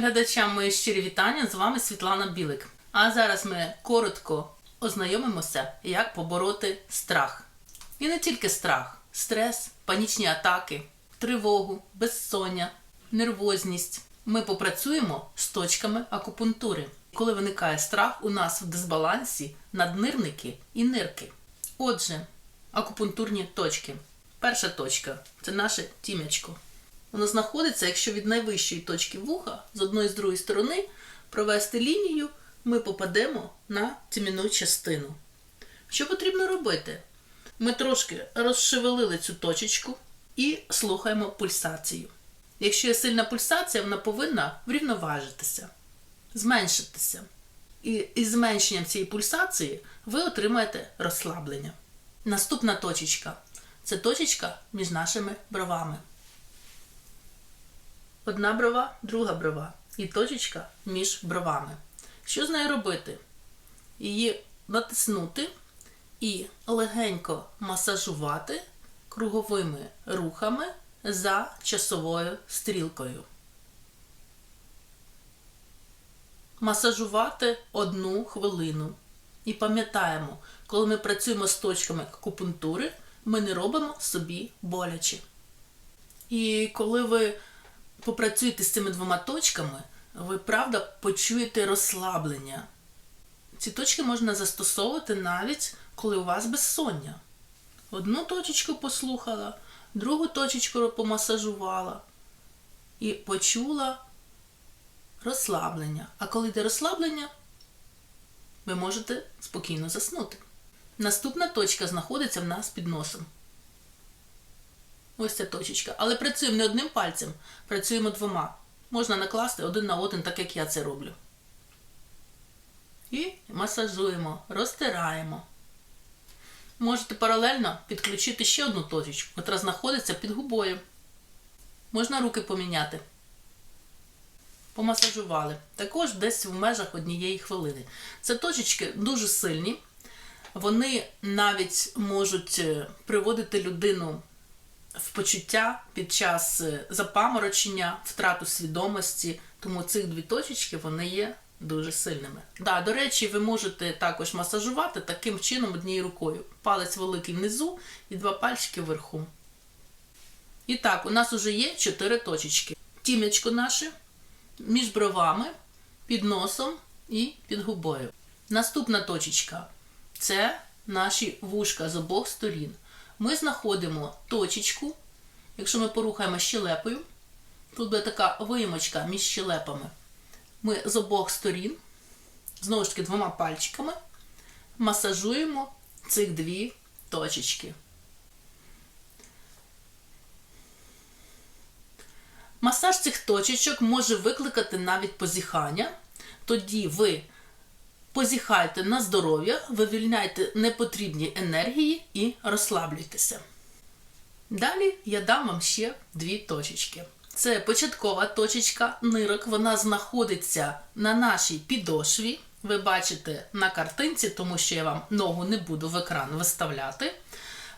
Глядачам мої щирі вітання. З вами Світлана Білик. А зараз ми коротко ознайомимося, як побороти страх. І не тільки страх, стрес, панічні атаки, тривогу, безсоння, нервозність. Ми попрацюємо з точками акупунктури. Коли виникає страх, у нас в дисбалансі наднирники і нирки. Отже, акупунктурні точки. Перша точка це наше тім'ячко. Воно знаходиться, якщо від найвищої точки вуха з одної з другої сторони провести лінію, ми попадемо на тім'яну частину. Що потрібно робити? Ми трошки розшевелили цю точечку і слухаємо пульсацію. Якщо є сильна пульсація, вона повинна врівноважитися, зменшитися. І із зменшенням цієї пульсації ви отримаєте розслаблення. Наступна точечка це точечка між нашими бровами. Одна брова, друга брова і точечка між бровами. Що з нею робити? Її натиснути і легенько масажувати круговими рухами за часовою стрілкою. Масажувати одну хвилину. І пам'ятаємо, коли ми працюємо з точками акупунктури, ми не робимо собі боляче. І коли ви попрацюєте з цими двома точками, ви правда почуєте розслаблення. Ці точки можна застосовувати навіть коли у вас безсоння. Одну точечку послухала, другу точечку помасажувала і почула розслаблення. А коли йде розслаблення, ви можете спокійно заснути. Наступна точка знаходиться в нас під носом. Ось ця точечка. Але працюємо не одним пальцем, працюємо двома. Можна накласти один на один, так як я це роблю. І масажуємо, розтираємо. Можете паралельно підключити ще одну точечку, яка знаходиться під губою. Можна руки поміняти. Помасажували. Також десь в межах однієї хвилини. Це точечки дуже сильні. Вони навіть можуть е, приводити людину в почуття під час е, запаморочення, втрату свідомості. Тому цих дві точечки вони є дуже сильними. Да, до речі, ви можете також масажувати таким чином однією рукою. Палець великий внизу і два пальчики вверху. І так, у нас вже є чотири точечки. Тім'ячко наше між бровами, під носом і під губою. Наступна точечка це наші вушка з обох сторін. Ми знаходимо точечку, якщо ми порухаємо щелепою, тут буде така виїмочка між щелепами. Ми з обох сторін, знову ж таки, двома пальчиками, масажуємо цих дві точечки. Масаж цих точечок може викликати навіть позіхання. Тоді ви позіхайте на здоров'я, вивільняйте непотрібні енергії і розслаблюйтеся. Далі я дам вам ще дві точечки. Це початкова точечка нирок, вона знаходиться на нашій підошві. Ви бачите на картинці, тому що я вам ногу не буду в екран виставляти.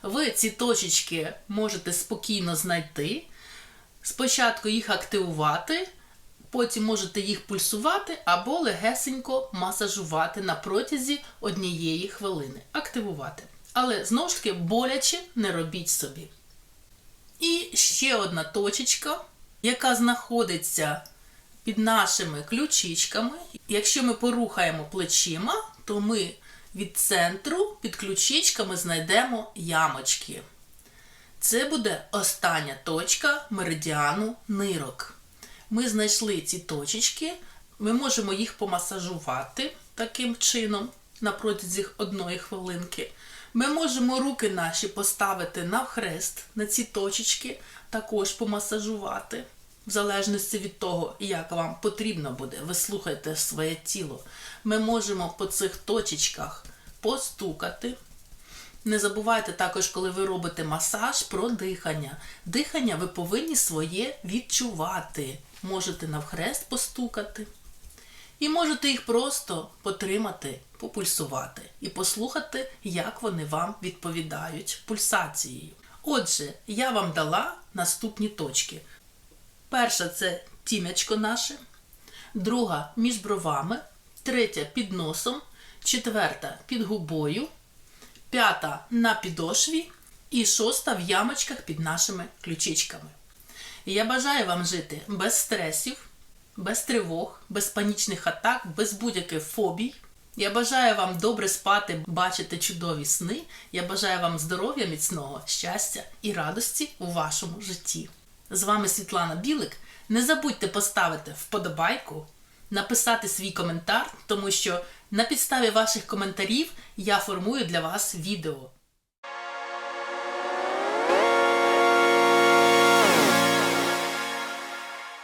Ви ці точечки можете спокійно знайти. Спочатку їх активувати, потім можете їх пульсувати або легесенько масажувати на протязі однієї хвилини. Активувати. Але знову ж таки боляче не робіть собі. І ще одна точечка, яка знаходиться під нашими ключичками. Якщо ми порухаємо плечима, то ми від центру під ключичками знайдемо ямочки. Це буде остання точка меридіану нирок. Ми знайшли ці точечки, ми можемо їх помасажувати таким чином на протязі одної хвилинки. Ми можемо руки наші поставити навхрест на ці точечки, також помасажувати. В залежності від того, як вам потрібно буде, ви слухайте своє тіло. Ми можемо по цих точечках постукати. Не забувайте також, коли ви робите масаж, про дихання. Дихання ви повинні своє відчувати. Можете навхрест постукати. І можете їх просто потримати, попульсувати і послухати, як вони вам відповідають пульсацією. Отже, я вам дала наступні точки. Перша це тім'ячко наше. друга між бровами, третя під носом, четверта під губою, п'ята на підошві і шоста в ямочках під нашими ключичками. Я бажаю вам жити без стресів, без тривог, без панічних атак, без будь-яких фобій. Я бажаю вам добре спати, бачити чудові сни. Я бажаю вам здоров'я міцного, щастя і радості у вашому житті. З вами Світлана Білик. Не забудьте поставити вподобайку, написати свій коментар, тому що на підставі ваших коментарів я формую для вас відео.